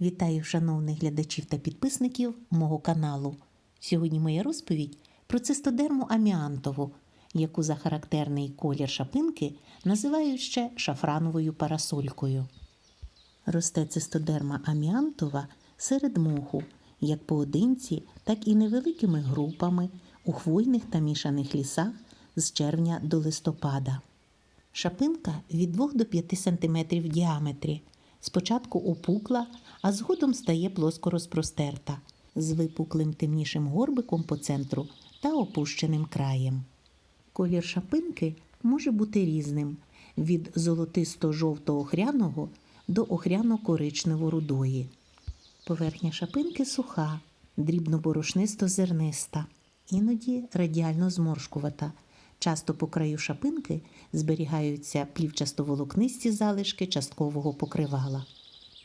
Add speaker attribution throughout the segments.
Speaker 1: Вітаю шановних глядачів та підписників мого каналу. Сьогодні моя розповідь про цистодерму аміантову, яку за характерний колір шапинки називають ще шафрановою парасолькою. Росте цистодерма аміантова серед моху, як поодинці, так і невеликими групами у хвойних та мішаних лісах з червня до листопада. Шапинка від 2 до 5 см в діаметрі. Спочатку опукла, а згодом стає плоско розпростерта, з випуклим темнішим горбиком по центру та опущеним краєм. Колір шапинки може бути різним від золотисто-жовто-охряного до охряно-коричнево-рудої. Поверхня шапинки суха, дрібно-борошнисто-зерниста, іноді радіально зморшкувата. Часто по краю шапинки зберігаються плівчасто-волокнисті залишки часткового покривала.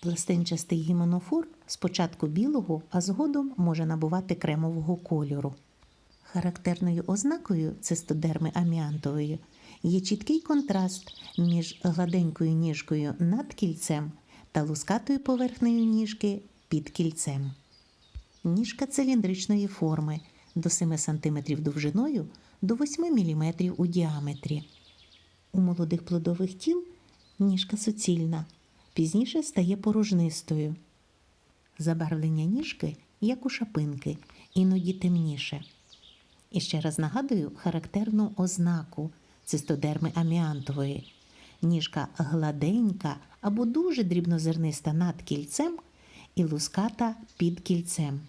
Speaker 1: Пластинчастий гіменофор спочатку білого, а згодом може набувати кремового кольору. Характерною ознакою цистодерми аміантової є чіткий контраст між гладенькою ніжкою над кільцем та лускатою поверхнею ніжки під кільцем. Ніжка циліндричної форми до 7 см довжиною до 8 мм у діаметрі. У молодих плодових тіл ніжка суцільна, пізніше стає порожнистою. Забарвлення ніжки, як у шапинки, іноді темніше. І ще раз нагадую характерну ознаку цистодерми аміантової. Ніжка гладенька або дуже дрібнозерниста над кільцем і луската під кільцем.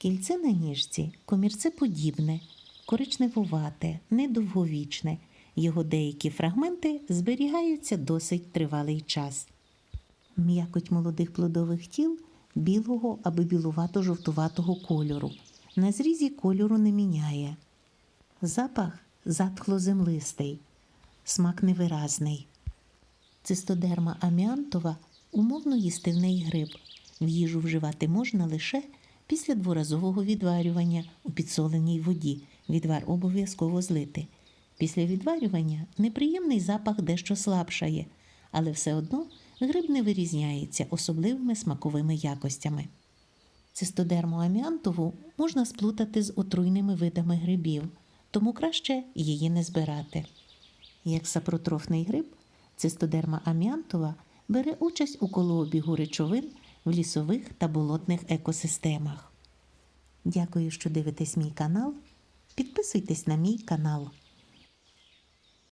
Speaker 1: Кільце на ніжці комірцеподібне, коричневувате, недовговічне. Його деякі фрагменти зберігаються досить тривалий час. М'якоть молодих плодових тіл білого або білувато-жовтуватого кольору. На зрізі кольору не міняє. Запах затхло-землистий, смак невиразний. Цистодерма аміантова умовно їстивний гриб. В їжу вживати можна лише після дворазового відварювання у підсоленій воді. Відвар обов'язково злити. Після відварювання неприємний запах дещо слабшає, але все одно гриб не вирізняється особливими смаковими якостями. Цистодерму аміантову можна сплутати з отруйними видами грибів, тому краще її не збирати. Як сапротрофний гриб, цистодерма аміантова бере участь у колообігу речовин в лісових та болотних екосистемах. Дякую, що дивитесь мій канал. Підписуйтесь на мій канал.